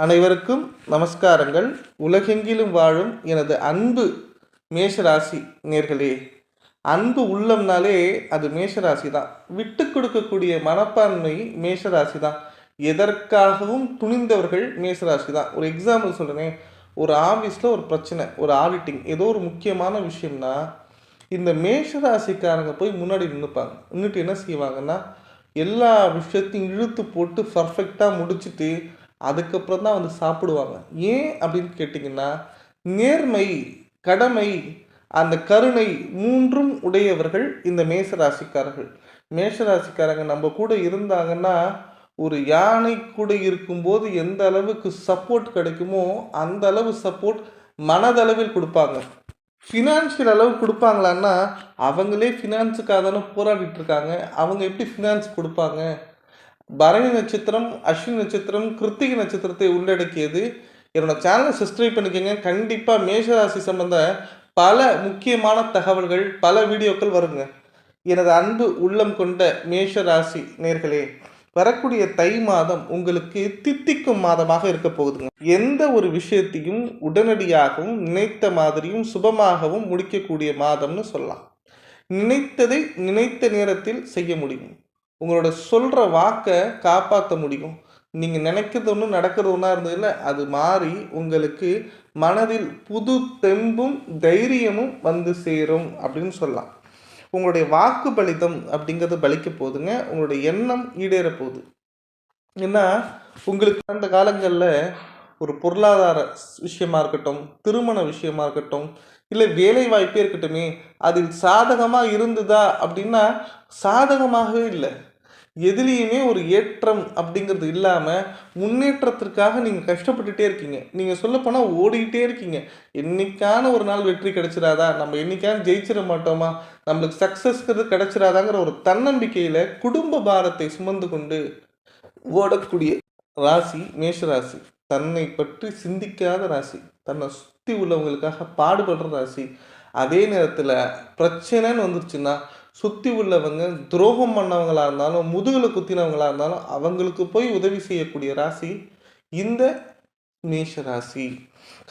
அனைவருக்கும் நமஸ்காரங்கள். உலகெங்கிலும் வாழும் எனது அன்பு மேஷராசி நேர்களே அன்பு உள்ளம்னாலே அது மேஷராசி தான் விட்டு கொடுக்கக்கூடிய மனப்பான்மை மேஷராசி தான் எதற்காகவும் துணிந்தவர்கள் மேஷராசி தான் ஒரு எக்ஸாம்பிள் சொல்கிறேன் ஒரு ஆஃபீஸில் ஒரு பிரச்சனை ஒரு ஆடிட்டிங் ஏதோ ஒரு முக்கியமான விஷயம்னா இந்த மேஷராசிக்காரங்க போய் முன்னாடி நின்றுப்பாங்க நின்றுட்டு என்ன செய்வாங்கன்னா எல்லா விஷயத்தையும் இழுத்து போட்டு பர்ஃபெக்டாக முடிச்சுட்டு அதுக்கப்புறம் தான் வந்து சாப்பிடுவாங்க. ஏன் அப்படின்னு கேட்டிங்கன்னா நேர்மை கடமை அந்த கருணை மூன்றும் உடையவர்கள் இந்த மேசராசிக்காரர்கள். மேஷராசிக்காரங்க நம்ம கூட இருந்தாங்கன்னா ஒரு யானை கூட இருக்கும்போது எந்த அளவுக்கு சப்போர்ட் கிடைக்குமோ அந்த அளவு சப்போர்ட் மனதளவில் கொடுப்பாங்க. ஃபினான்ஷியல் அளவு கொடுப்பாங்களான்னா அவங்களே ஃபினான்ஸுக்காக தானே போராடிட்டு இருக்காங்க. அவங்க எப்படி ஃபினான்ஸ் கொடுப்பாங்க? பரணி நட்சத்திரம் அஸ்வினி நட்சத்திரம் கிருத்திகை நட்சத்திரத்தை உள்ளடக்கியது. என்னோட சேனலை சப்ஸ்கிரைப் பண்ணிக்கோங்க. கண்டிப்பாக மேஷராசி சம்பந்த பல முக்கியமான தகவல்கள் பல வீடியோக்கள் வருங்க. எனது அன்பு உள்ளம் கொண்ட மேஷராசி நேர்களே வரக்கூடிய தை மாதம் உங்களுக்கு தித்திக்கும் மாதமாக இருக்க போகுதுங்க. எந்த ஒரு விஷயத்தையும் உடனடியாகவும் நினைத்த மாதிரியும் சுபமாகவும் முடிக்கக்கூடிய மாதம்னு சொல்லலாம். நினைத்ததை நினைத்த நேரத்தில் செய்ய முடியும். உங்களோட சொல்கிற வாக்கை காப்பாற்ற முடியும். நீங்கள் நினைக்கிறது ஒன்று நடக்கிறது ஒன்றா இருந்ததில்ல அது மாறி உங்களுக்கு மனதில் புது தெம்பும் தைரியமும் வந்து சேரும் அப்படின்னு சொல்லலாம். உங்களுடைய வாக்கு பலிதம் அப்படிங்கிறது பலிக்க போகுதுங்க. உங்களுடைய எண்ணம் ஈடேற போகுது. ஏன்னா உங்களுக்கு அந்த காலங்களில் ஒரு பொருளாதார விஷயமா இருக்கட்டும் திருமண விஷயமா இருக்கட்டும் இல்லை வேலை வாய்ப்பே இருக்கட்டுமே அதில் சாதகமாக இருந்ததா அப்படின்னா சாதகமாகவே இல்லை. எதுலேயுமே ஒரு ஏற்றம் அப்படிங்கிறது இல்லாமல் முன்னேற்றத்திற்காக நீங்கள் கஷ்டப்பட்டுட்டே இருக்கீங்க. நீங்கள் சொல்லப்போனால் ஓடிக்கிட்டே இருக்கீங்க. என்னைக்கான ஒரு நாள் வெற்றி கிடைச்சிடாதா நம்ம என்னைக்கான ஜெயிச்சிட மாட்டோமா? நம்மளுக்கு சக்ஸஸ்ங்கிறது கிடைச்சிடாதாங்கிற ஒரு தன்னம்பிக்கையில் குடும்ப பாரத்தை சுமந்து கொண்டு ஓடக்கூடிய ராசி மேஷராசி தன்னை பற்றி சிந்திக்காத ராசி தன்னை சுற்றி உள்ளவங்களுக்காக பாடுபடுற ராசி அதே நேரத்தில் பிரச்சனைன்னு வந்துருச்சுன்னா சுற்றி உள்ளவங்க துரோகம் பண்ணவங்களாக இருந்தாலும் முதுகில் குத்தினவங்களாக இருந்தாலும் அவங்களுக்கு போய் உதவி செய்யக்கூடிய ராசி இந்த மேஷ ராசி.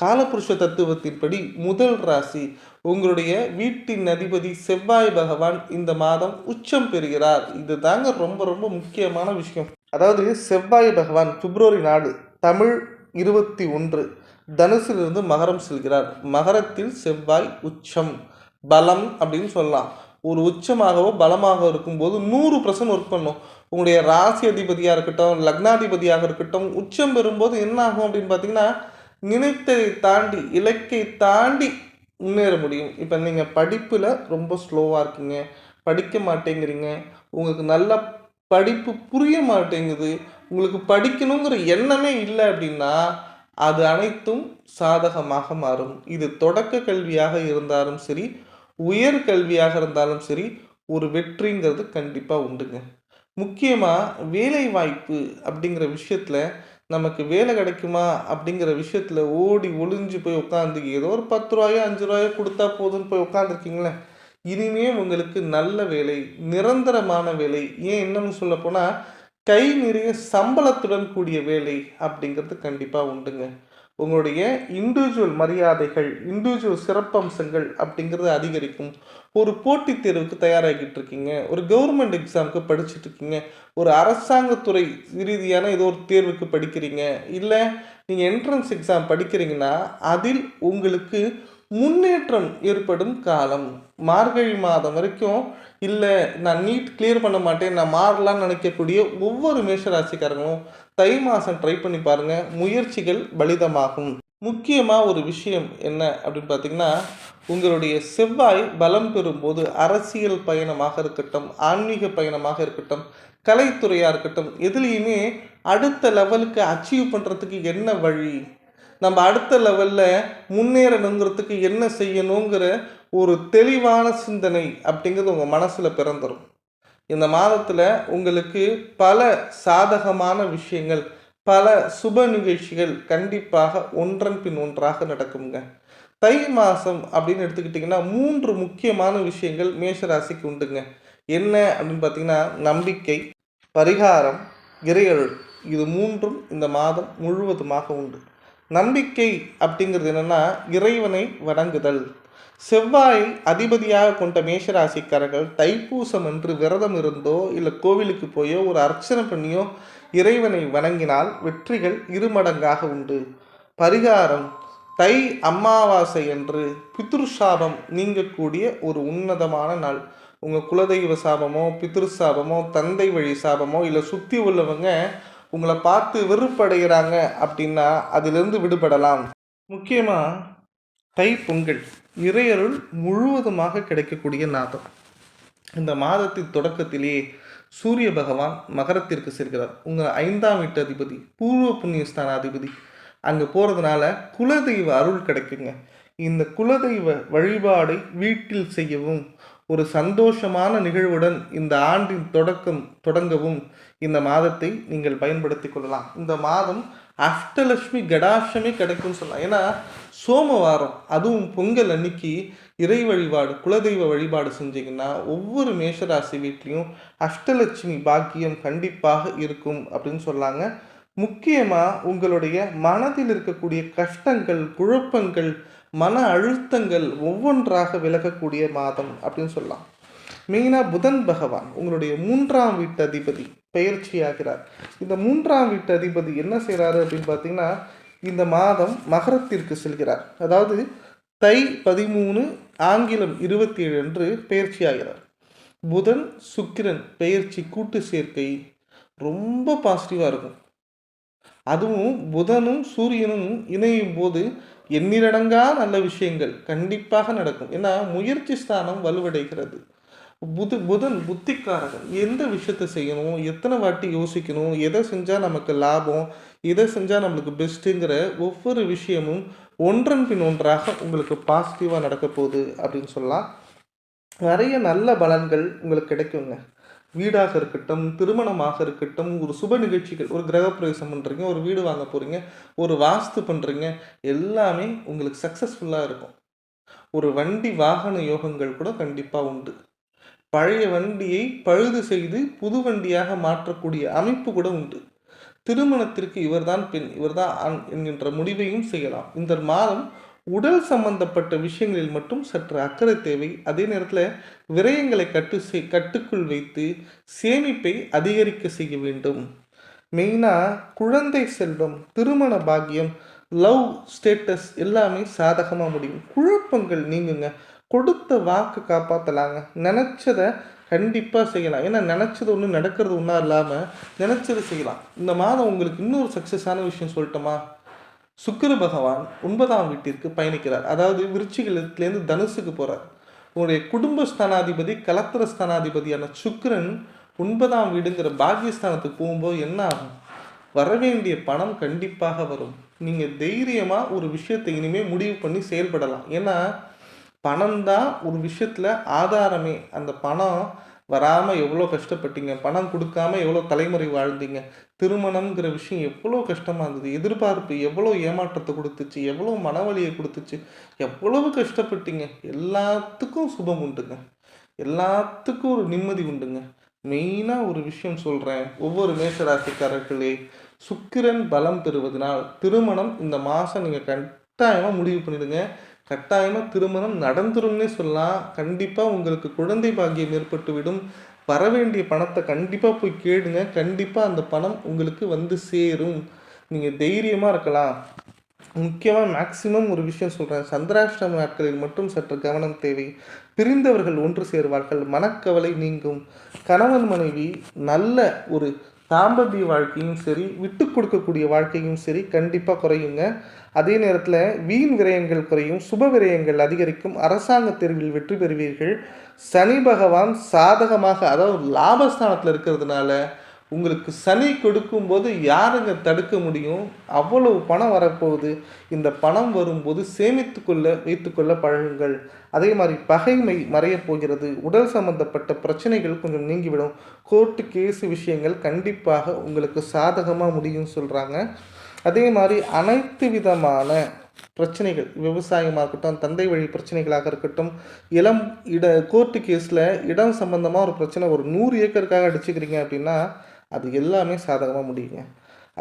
காலபுருஷ தத்துவத்தின்படி முதல் ராசி உங்களுடைய வீட்டின் அதிபதி செவ்வாய் பகவான் இந்த மாதம் உச்சம் பெறுகிறார். இது தாங்க ரொம்ப ரொம்ப முக்கியமான விஷயம். அதாவது செவ்வாய் பகவான் பிப்ரவரி நாடு தமிழ் இருபத்தி ஒன்று தனுசிலிருந்து மகரம் செல்கிறார். மகரத்தில் செவ்வாய் உச்சம் பலம் அப்படின்னு சொல்லலாம். ஒரு உச்சமாகவோ பலமாக இருக்கும்போது நூறு பர்சன்ட் ஒர்க் பண்ணும். உங்களுடைய ராசி அதிபதியாக இருக்கட்டும் லக்னாதிபதியாக இருக்கட்டும் உச்சம் பெறும்போது என்ன ஆகும் அப்படின்னு பார்த்தீங்கன்னா நினைத்ததை தாண்டி இலக்கை தாண்டி முன்னேற முடியும். இப்போ நீங்கள் படிப்பில் ரொம்ப ஸ்லோவாக இருக்கீங்க. படிக்க மாட்டேங்கிறீங்க. உங்களுக்கு நல்ல படிப்பு புரிய மாட்டேங்குது. உங்களுக்கு படிக்கணுங்கிற எண்ணமே இல்லை அப்படின்னா அது அனைத்தும் சாதகமாக மாறும். இது தொடக்க கல்வியாக இருந்தாலும் சரி உயர் கல்வியாக இருந்தாலும் சரி ஒரு வெற்றிங்கிறது கண்டிப்பாக உண்டுங்க. முக்கியமாக வேலை வாய்ப்பு அப்படிங்கிற விஷயத்தில் நமக்கு வேலை கிடைக்குமா அப்படிங்கிற விஷயத்தில் ஓடி ஒளிஞ்சு போய் உட்காந்து ஏதோ ஒரு பத்து ரூபாயோ அஞ்சு ரூபாயோ கொடுத்தா போதும்னு போய் உட்காந்துருக்கீங்களே இனிமே உங்களுக்கு நல்ல வேலை நிரந்தரமான வேலை ஏன் என்னன்னு சொல்ல போனால் கை நிறைய சம்பளத்துடன் கூடிய வேலை அப்படிங்கிறது கண்டிப்பாக உண்டுங்க. உங்களுடைய இண்டிவிஜுவல் மரியாதைகள் இண்டிவிஜுவல் சிறப்பம்சங்கள் அப்படிங்கிறது அதிகரிக்கும். ஒரு போட்டித் தேர்வுக்கு தயாராகிட்டு இருக்கீங்க. ஒரு கவர்மெண்ட் எக்ஸாமுக்கு படிச்சுட்டு இருக்கீங்க. ஒரு அரசாங்கத்துறை ரீதியான ஏதோ ஒரு தேர்வுக்கு படிக்கிறீங்க. இல்லை நீங்கள் என்ட்ரன்ஸ் எக்ஸாம் படிக்கிறீங்கன்னா அதில் உங்களுக்கு முன்னேற்றம் ஏற்படும் காலம். மார்கழி மாதம் வரைக்கும் இல்லை நான் நீட் கிளியர் பண்ண மாட்டேன். நான் மாறலாம்னு நினைக்கக்கூடிய ஒவ்வொரு மேஷராசிக்காரங்களும் தை மாதம் ட்ரை பண்ணி பாருங்கள் முயற்சிகள் பலிதமாகும். முக்கியமாக ஒரு விஷயம் என்ன அப்படின்னு பார்த்தீங்கன்னா உங்களுடைய செவ்வாய் பலம் பெறும்போது அரசியல் பயணமாக இருக்கட்டும் ஆன்மீக பயணமாக இருக்கட்டும் கலைத்துறையாக இருக்கட்டும் எதுலேயுமே அடுத்த லெவலுக்கு அச்சீவ் பண்ணுறதுக்கு என்ன வழி? நம்ம அடுத்த லெவலில் முன்னேறணுங்கிறதுக்கு என்ன செய்யணுங்கிற ஒரு தெளிவான சிந்தனை அப்படிங்கிறது உங்கள் மனசில் பிறந்துடும் இந்த மாதத்தில் உங்களுக்கு பல சாதகமான விஷயங்கள் பல சுப நிகழ்ச்சிகள் கண்டிப்பாக ஒன்றன் பின் ஒன்றாக நடக்குங்க தை மாதம் அப்படின்னு எடுத்துக்கிட்டிங்கன்னா மூன்று முக்கியமான விஷயங்கள் மேஷராசிக்கு உண்டுங்க. என்ன அப்படின்னு பார்த்தீங்கன்னா நம்பிக்கை பரிகாரம் இறையருள். இது மூன்றும் இந்த மாதம் முழுவதுமாக உண்டு. நம்பிக்கை அப்படிங்கிறது என்னென்னா இறைவனை வணங்குதல். செவ்வாயை அதிபதியாக கொண்ட மேஷராசிக்காரர்கள் தைப்பூசம் என்று விரதம் இருந்தோ இல்லை கோவிலுக்கு போயோ ஒரு அர்ச்சனை பண்ணியோ இறைவனை வணங்கினால் வெற்றிகள் இருமடங்காக உண்டு. பரிகாரம் தை அமாவாசை என்று பித்ருசாபம் நீங்கக்கூடிய ஒரு உன்னதமான நாள். உங்கள் குலதெய்வ சாபமோ பித்ரு சாபமோ தந்தை வழி சாபமோ இல்லை சுற்றி உள்ளவங்க உங்களை பார்த்து வெறுப்படைகிறாங்க அப்படின்னா அதிலிருந்து விடுபடலாம். முக்கியமாக தை பொங்கல் இறையருள் முழுவதுமாக கிடைக்கக்கூடிய நாதம். இந்த மாதத்தின் தொடக்கத்திலேயே சூரிய பகவான் மகரத்திற்கு செல்கிறார். உங்கள் ஐந்தாம் வீட்டு அதிபதி பூர்வ புண்ணியஸ்தான அதிபதி அங்கே போகிறதுனால குலதெய்வ அருள் கிடைக்குங்க. இந்த குலதெய்வ வழிபாடை வீட்டில் செய்யவும் ஒரு சந்தோஷமான நிகழ்வுடன் இந்த ஆண்டின் தொடக்கம் தொடங்கவும் இந்த மாதத்தை நீங்கள் பயன்படுத்தி கொள்ளலாம். இந்த மாதம் அஷ்டலட்சுமி கடாட்சமே கிடைக்கும்னு சொல்லலாம். ஏன்னா சோமவாரம் அதுவும் பொங்கல் அன்னைக்கு இறை வழிபாடு குலதெய்வ வழிபாடு செஞ்சீங்கன்னா ஒவ்வொரு மேஷராசி வீட்லேயும் அஷ்டலட்சுமி பாக்கியம் கண்டிப்பாக இருக்கும் அப்படின்னு சொல்லாங்க. முக்கியமாக உங்களுடைய மனதில் இருக்கக்கூடிய கஷ்டங்கள் குழப்பங்கள் மன அழுத்தங்கள் ஒவ்வொன்றாக விலகக்கூடிய மாதம் அப்படின்னு சொல்லலாம். மெயினாக புதன் பகவான் உங்களுடைய மூன்றாம் வீட்டு அதிபதி பயிற்சி ஆகிறார் இந்த மூன்றாம் வீட்டு அதிபதி என்ன செய்கிறாரு அப்படின்னு பார்த்தீங்கன்னா இந்த மாதம் மகரத்திற்கு செல்கிறார். அதாவது தை பதிமூணு ஆங்கிலம் இருபத்தி ஏழு அன்று பயிற்சி ஆகிறார் புதன் சுக்கிரன் பெயர்ச்சி கூட்டு சேர்க்கை ரொம்ப பாசிட்டிவாக இருக்கும். அதுவும் புதனும் சூரியனும் இணையும் போது எண்ணிரடங்கா நல்ல விஷயங்கள் கண்டிப்பாக நடக்கும். ஏன்னா முயற்சி ஸ்தானம் வலுவடைகிறது. புது புதன் புத்திக்காரகன் எந்த விஷயத்த செய்யணும்? எத்தனை வாட்டி யோசிக்கணும்? எதை செஞ்சால் நமக்கு லாபம்? எதை செஞ்சால் நம்மளுக்கு பெஸ்ட்டுங்கிற ஒவ்வொரு விஷயமும் ஒன்றன் பின் ஒன்றாக உங்களுக்கு பாசிட்டிவாக நடக்க போகுது அப்படின்னு சொல்லலாம். நிறைய நல்ல பலன்கள் உங்களுக்கு கிடைக்குங்க. வீடாக இருக்கட்டும் திருமணமாக இருக்கட்டும் ஒரு சுப நிகழ்ச்சிகள் ஒரு கிரகப்பிரவேசம் பண்ணுறீங்க ஒரு வீடு வாங்க போகிறீங்க ஒரு வாஸ்து பண்ணுறீங்க எல்லாமே உங்களுக்கு சக்ஸஸ்ஃபுல்லாக இருக்கும். ஒரு வண்டி வாகன யோகங்கள் கூட கண்டிப்பாக உண்டு. பழைய வண்டியை பழுது செய்து புது வண்டியாக மாற்றக்கூடிய அமைப்பு கூட உண்டு. திருமணத்திற்கு இவர்தான் பெண் இவர்தான் ஆண் என்கின்ற முடிவையும் செய்யலாம். இந்த மாதம் உடல் சம்பந்தப்பட்ட விஷயங்களில் மட்டும் சற்று அக்கறை தேவை. அதே நேரத்தில் விரயங்களை கட்டு செய் கட்டுக்குள் வைத்து சேமிப்பை அதிகரிக்க செய்ய வேண்டும். மெயினாக குழந்தை செல்வம் திருமண பாக்கியம் லவ் ஸ்டேட்டஸ் எல்லாமே சாதகமாக முடியும். குழப்பங்கள் நீங்குங்க. கொடுத்த வாக்கு காப்பாற்றலாங்க நினச்சதை கண்டிப்பாக செய்யலாம். ஏன்னா நினச்சது ஒன்று நடக்கிறது ஒன்றா இல்லாமல் நினச்சது செய்யலாம். இந்த மாதம் உங்களுக்கு இன்னொரு சக்ஸஸான விஷயம் சொல்லட்டுமா? சுக்கிர பகவான் ஒன்பதாம் வீட்டிற்கு பயணிக்கிறார். அதாவது விருச்சிகத்திலேருந்து தனுசுக்கு போகிறார் உங்களுடைய குடும்ப ஸ்தானாதிபதி கலத்திர ஸ்தானாதிபதியான சுக்கரன் ஒன்பதாம் வீடுங்கிற பாக்கியஸ்தானத்துக்கு போகும்போது என்ன ஆகும்? வரவேண்டிய பணம் கண்டிப்பாக வரும். நீங்கள் தைரியமாக ஒரு விஷயத்தை இனிமேல் முடிவு பண்ணி செயல்படலாம். ஏன்னா பணம் தான் ஒரு விஷயத்தில் ஆதாரமே. அந்த பணம் வராமல் எவ்வளோ கஷ்டப்பட்டீங்க? பணம் கொடுக்காம எவ்வளோ தலைமுறை வாழ்ந்தீங்க? திருமணம்ங்கிற விஷயம் எவ்வளோ கஷ்டமாக இருந்தது? எதிர்பார்ப்பு எவ்வளோ ஏமாற்றத்தை கொடுத்துச்சு? எவ்வளோ மனவலியை கொடுத்துச்சு? எவ்வளவு கஷ்டப்பட்டீங்க? எல்லாத்துக்கும் சுபம் உண்டுங்க. எல்லாத்துக்கும் ஒரு நிம்மதி உண்டுங்க. மெயினாக ஒரு விஷயம் சொல்கிறேன் ஒவ்வொரு மேஷராசிக்காரர்களே சுக்கிரன் பலம் பெறுவதனால் திருமணம் இந்த மாதம் நீங்கள் கட்டாயமாக முடிவு பண்ணிடுங்க. கட்டாயமாக திருமணம் நடந்துரும்னே சொல்லலாம். கண்டிப்பாக உங்களுக்கு குழந்தை பாக்கியம் ஏற்பட்டுவிடும். வர வேண்டிய பணத்தை கண்டிப்பாக போய் கேடுங்க. கண்டிப்பாக அந்த பணம் உங்களுக்கு வந்து சேரும். நீங்கள் தைரியமாக இருக்கலாம். முக்கியமாக மேக்சிமம் ஒரு விஷயம் சொல்கிறேன் சந்திராஷ்டம நாட்களில் மட்டும் சற்று கவனம் தேவை. பிரிந்தவர்கள் ஒன்று சேர்வார்கள். மனக்கவலை நீங்கும். கணவன் மனைவி நல்ல ஒரு தாம்பத்திய வாழ்க்கையும் சரி விட்டு கொடுக்கக்கூடிய வாழ்க்கையும் சரி கண்டிப்பாக குறையுங்க. அதே நேரத்தில் வீண் விரயங்கள் குறையும் சுப விரயங்கள் அதிகரிக்கும். அரசாங்க தேர்வில் வெற்றி பெறுவீர்கள். சனி பகவான் சாதகமாக அதாவது லாபஸ்தானத்தில் இருக்கிறதுனால உங்களுக்கு சனி கொடுக்கும்போது யாருங்க தடுக்க முடியும்? அவ்வளவு பணம் வரப்போகுது. இந்த பணம் வரும்போது சேமித்து கொள்ள வைத்துக்கொள்ள பழகுங்கள். அதே மாதிரி பகைமை மறையப் போகிறது. உடல் சம்பந்தப்பட்ட பிரச்சனைகள் கொஞ்சம் நீங்கிவிடும். கோர்ட்டு கேஸு விஷயங்கள் கண்டிப்பாக உங்களுக்கு சாதகமாக முடியும்னு சொல்கிறாங்க அதே மாதிரி அனைத்து விதமான பிரச்சனைகள் விவசாயமாக இருக்கட்டும் தந்தை வழி பிரச்சனைகளாக இருக்கட்டும் இளம் இட கோர்ட்டு கேஸில் இடம் சம்பந்தமாக ஒரு பிரச்சனை ஒரு நூறு ஏக்கருக்காக அடிச்சுக்கிறீங்க அப்படின்னா அது எல்லாமே சாதகமாக முடியுங்க.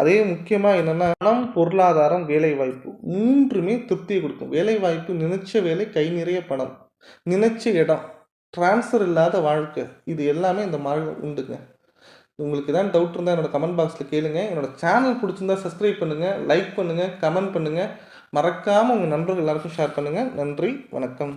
அதே முக்கியமாக என்னென்னா பணம் பொருளாதாரம் வேலைவாய்ப்பு மூன்றுமே திருப்தியை கொடுக்கும். வேலைவாய்ப்பு நினைச்ச வேலை கை நிறைய பணம். நினைச்ச இடம் ட்ரான்ஸ்ஃபர் இல்லாத வாழ்க்கை இது எல்லாமே இந்த மாதம் உண்டுங்க. உங்களுக்கு ஏதாவது டவுட் இருந்தால் என்னோட கமெண்ட் பாக்ஸில் கேளுங்க. என்னோடய சேனல் பிடிச்சிருந்தா சப்ஸ்கிரைப் பண்ணுங்கள் லைக் பண்ணுங்கள் கமெண்ட் பண்ணுங்கள் மறக்காமல் உங்கள் நண்பர்கள் எல்லாருக்கும் ஷேர் பண்ணுங்கள் நன்றி வணக்கம்.